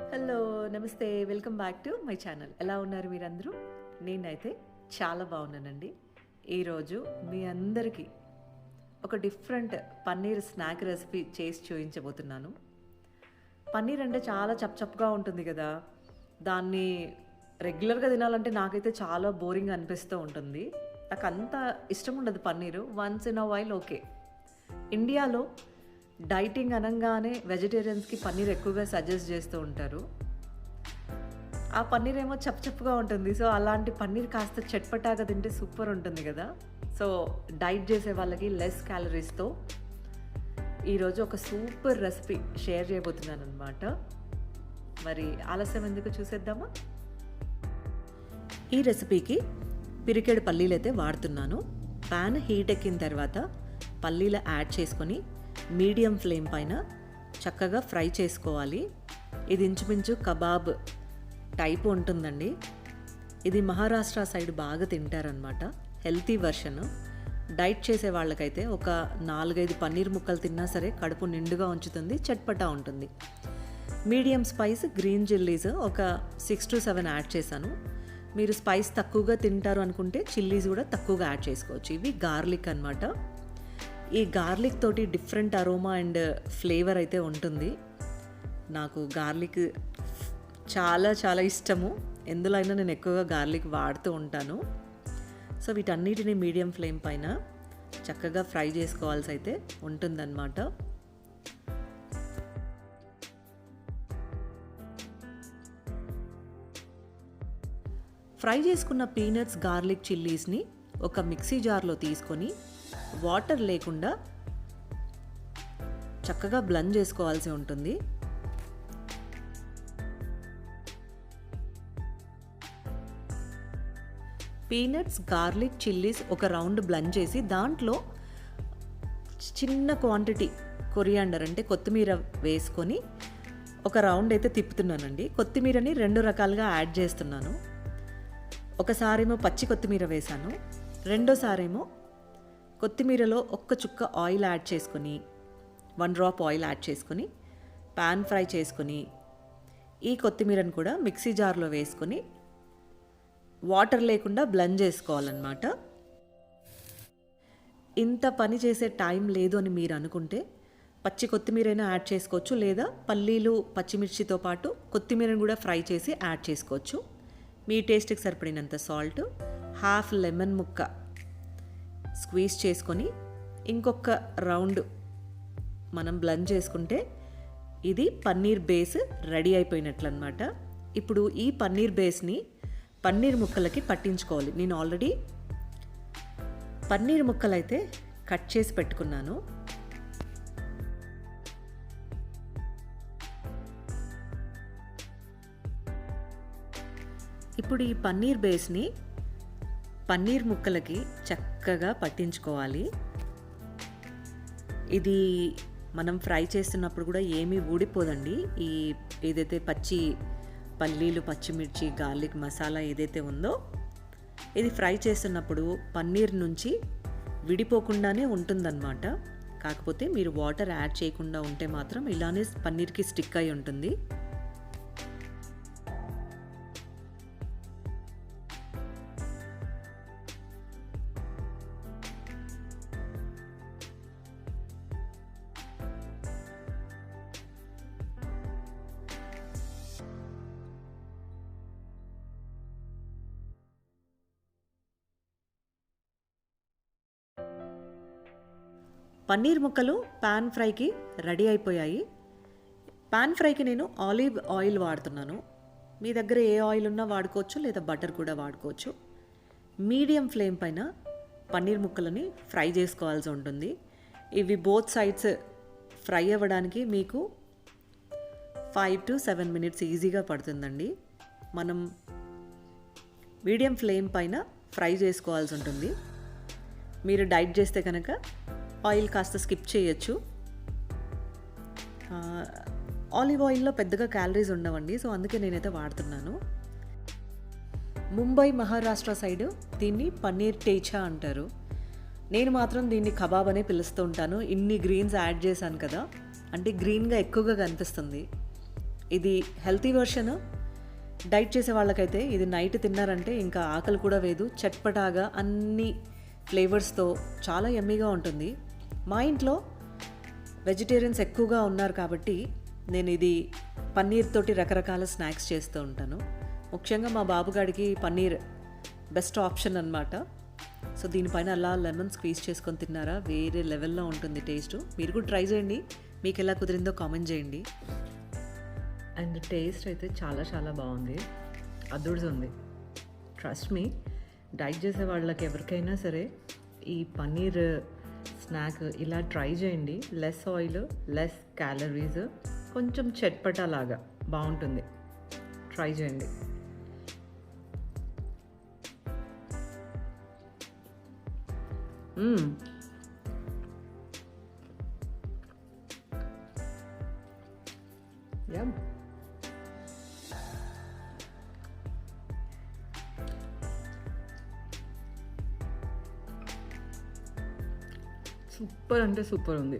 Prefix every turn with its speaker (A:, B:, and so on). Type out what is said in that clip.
A: Hello నమస్తే. Welcome back to my channel. ఎలా ఉన్నారు మీరందరూ? నేనైతే చాలా బాగున్నానండి. ఈరోజు మీ అందరికీ ఒక డిఫరెంట్ పన్నీర్ స్నాక్ రెసిపీ చేసి చూపించబోతున్నాను. పన్నీర్ అంటే చాలా చప్చప్గా ఉంటుంది కదా. దాన్ని రెగ్యులర్గా తినాలంటే నాకైతే చాలా బోరింగ్ అనిపిస్తూ ఉంటుంది. నాకు అంత ఇష్టం ఉండదు paneer. Once in a while okay. ఇండియాలో డైటింగ్ అనగానే వెజిటేరియన్స్కి పన్నీర్ ఎక్కువగా సజెస్ట్ చేస్తూ ఉంటారు. ఆ పన్నీర్ ఏమో చప్పుగా ఉంటుంది. సో అలాంటి పన్నీర్ కాస్త చట్పటాగా తింటే సూపర్ ఉంటుంది కదా. సో డైట్ చేసే వాళ్ళకి లెస్ క్యాలరీస్తో ఈరోజు ఒక సూపర్ రెసిపీ షేర్ చేయబోతున్నాను అనమాట మరి ఆలస్యం ఎందుకు చూసేద్దామా? ఈ రెసిపీకి పిరికెడు పల్లీలు అయితే వాడుతున్నాను. ప్యాన్ హీట్ ఎక్కిన తర్వాత పల్లీలు యాడ్ చేసుకొని మీడియం ఫ్లేమ్ పైన చక్కగా ఫ్రై చేసుకోవాలి. ఇది ఇంచుమించు కబాబ్ టైప్ ఉంటుందండి. ఇది మహారాష్ట్ర సైడ్ బాగా తింటారనమాట హెల్తీ వర్షన్. డైట్ చేసే వాళ్ళకైతే ఒక నాలుగైదు పన్నీర్ ముక్కలు తిన్నా సరే కడుపు నిండుగా ఉంచుతుంది చట్పటా ఉంటుంది. మీడియం స్పైస్ గ్రీన్ చిల్లీస్ ఒక సిక్స్ టు సెవెన్ యాడ్ చేశాను. మీరు స్పైస్ తక్కువగా తింటారు అనుకుంటే చిల్లీస్ కూడా తక్కువగా యాడ్ చేసుకోవచ్చు. ఇవి గార్లిక్ అనమాట ఈ గార్లిక్ తోటి డిఫరెంట్ అరోమా అండ్ ఫ్లేవర్ అయితే ఉంటుంది. నాకు గార్లిక్ చాలా చాలా ఇష్టము. ఎందులో అయినా నేను ఎక్కువగా గార్లిక్ వాడుతూ ఉంటాను. సో వీటన్నిటిని మీడియం ఫ్లేమ్ పైన చక్కగా ఫ్రై చేసుకోవాల్సి అయితే ఉంటుందన్నమాట. ఫ్రై చేసుకున్న పీనట్స్ గార్లిక్ చిల్లీస్ని ఒక మిక్సీ జార్లో తీసుకొని వాటర్ లేకుండా చక్కగా బ్లెండ్ చేసుకోవాల్సి ఉంటుంది. పీనట్స్ గార్లిక్ చిల్లీస్ ఒక రౌండ్ బ్లెండ్ చేసి దాంట్లో చిన్న క్వాంటిటీ కొరియాండర్ అంటే కొత్తిమీర వేసుకొని ఒక రౌండ్ అయితే తిప్పుతున్నానండి. కొత్తిమీరని రెండు రకాలుగా యాడ్ చేస్తున్నాను. ఒకసారేమో పచ్చి కొత్తిమీర వేశాను. రెండోసారేమో కొత్తిమీరలో ఒక్క చుక్క ఆయిల్ యాడ్ చేసుకొని వన్ డ్రాప్ ఆయిల్ యాడ్ చేసుకొని పాన్ ఫ్రై చేసుకొని ఈ కొత్తిమీరను కూడా మిక్సీ జార్లో వేసుకొని వాటర్ లేకుండా బ్లెండ్ చేసుకోవాలన్నమాట. ఇంత పని చేసే టైం లేదు అని మీరు అనుకుంటే పచ్చి కొత్తిమీరైనా యాడ్ చేసుకోవచ్చు లేదా పల్లీలు పచ్చిమిర్చితో పాటు కొత్తిమీరను కూడా ఫ్రై చేసి యాడ్ చేసుకోవచ్చు. మీ టేస్ట్కి సరిపడినంత సాల్ట్ హాఫ్ లెమన్ ముక్క స్క్వీజ్ చేసుకొని ఇంకొక రౌండ్ మనం బ్లెండ్ చేసుకుంటే ఇది పన్నీర్ బేస్ రెడీ అయిపోయినట్లు అనమాట ఇప్పుడు ఈ పన్నీర్ బేస్ని పన్నీర్ ముక్కలకి పట్టించుకోవాలి. నేను ఆల్రెడీ పన్నీర్ ముక్కలు అయితే కట్ చేసి పెట్టుకున్నాను. ఇప్పుడు ఈ పన్నీర్ బేస్ని పన్నీర్ ముక్కలకి చక్కగా పట్టించుకోవాలి. ఇది మనం ఫ్రై చేస్తున్నప్పుడు కూడా ఏమీ ఊడిపోదండి. ఈ ఏదైతే పచ్చి పల్లీలు పచ్చిమిర్చి గార్లిక్ మసాలా ఏదైతే ఉందో ఇది ఫ్రై చేస్తున్నప్పుడు పన్నీర్ నుంచి విడిపోకుండానే ఉంటుందన్నమాట. కాకపోతే మీరు వాటర్ యాడ్ చేయకుండా ఉంటే మాత్రం ఇలానే పన్నీర్కి స్టిక్ అయి ఉంటుంది. పన్నీర్ ముక్కలు పాన్ ఫ్రైకి రెడీ అయిపోయాయి. పాన్ ఫ్రైకి నేను ఆలివ్ ఆయిల్ వాడుతున్నాను. మీ దగ్గర ఏ ఆయిల్ ఉన్నా వాడుకోవచ్చు లేదా బటర్ కూడా వాడుకోవచ్చు. మీడియం ఫ్లేమ్ పైన పన్నీర్ ముక్కలని ఫ్రై చేసుకోవాల్సి ఉంటుంది. ఇవి బోత్ సైడ్స్ ఫ్రై అవ్వడానికి మీకు ఫైవ్ టు సెవెన్ మినిట్స్ ఈజీగా పడుతుందండి. మనం మీడియం ఫ్లేమ్ పైన ఫ్రై చేసుకోవాల్సి ఉంటుంది. మీరు డైట్ చేస్తే కనుక ఆయిల్ కాస్త స్కిప్ చేయొచ్చు. ఆలివ్ ఆయిల్లో పెద్దగా క్యాలరీస్ ఉండవండి సో అందుకే నేనైతే వాడుతున్నాను. ముంబై మహారాష్ట్ర సైడ్ దీన్ని పన్నీర్ టేచా అంటారు. నేను మాత్రం దీన్ని కబాబ్ అనే పిలుస్తూ ఉంటాను. ఇన్ని గ్రీన్స్ యాడ్ చేశాను కదా అంటే గ్రీన్గా ఎక్కువగా కనిపిస్తుంది. ఇది హెల్తీ వర్షన్. డైట్ చేసే వాళ్ళకైతే ఇది నైట్ తిన్నారంటే ఇంకా ఆకలి కూడా వేదు. చట్పటాగా అన్ని ఫ్లేవర్స్తో చాలా ఎమ్మీగా ఉంటుంది. మా ఇంట్లో వెజిటేరియన్స్ ఎక్కువగా ఉన్నారు కాబట్టి నేను ఇది పన్నీర్ తోటి రకరకాల స్నాక్స్ చేస్తూ ఉంటాను. ముఖ్యంగా మా బాబుగాడికి పన్నీర్ బెస్ట్ ఆప్షన్ అన్నమాట. సో దీనిపైన అలా లెమన్ స్క్వీజ్ చేసుకొని తిన్నారా? వేరే లెవెల్లో ఉంటుంది టేస్ట్ మీరు కూడా ట్రై చేయండి. మీకు ఎలా కుదిరిందో కామెంట్ చేయండి. అండ్ టేస్ట్ అయితే చాలా చాలా బాగుంది. అదుడుతుంది ట్రస్ట్ మీ డైట్ చేసే వాళ్ళకి ఎవరికైనా సరే ఈ పన్నీర్ స్నాక్ ఇలా ట్రై చేయండి. లెస్ ఆయిల్ లెస్ క్యాలరీస్ కొంచెం చట్పటాలాగా బాగుంటుంది. ట్రై చేయండి. సూపర్ అంటే సూపర్ ఉంది.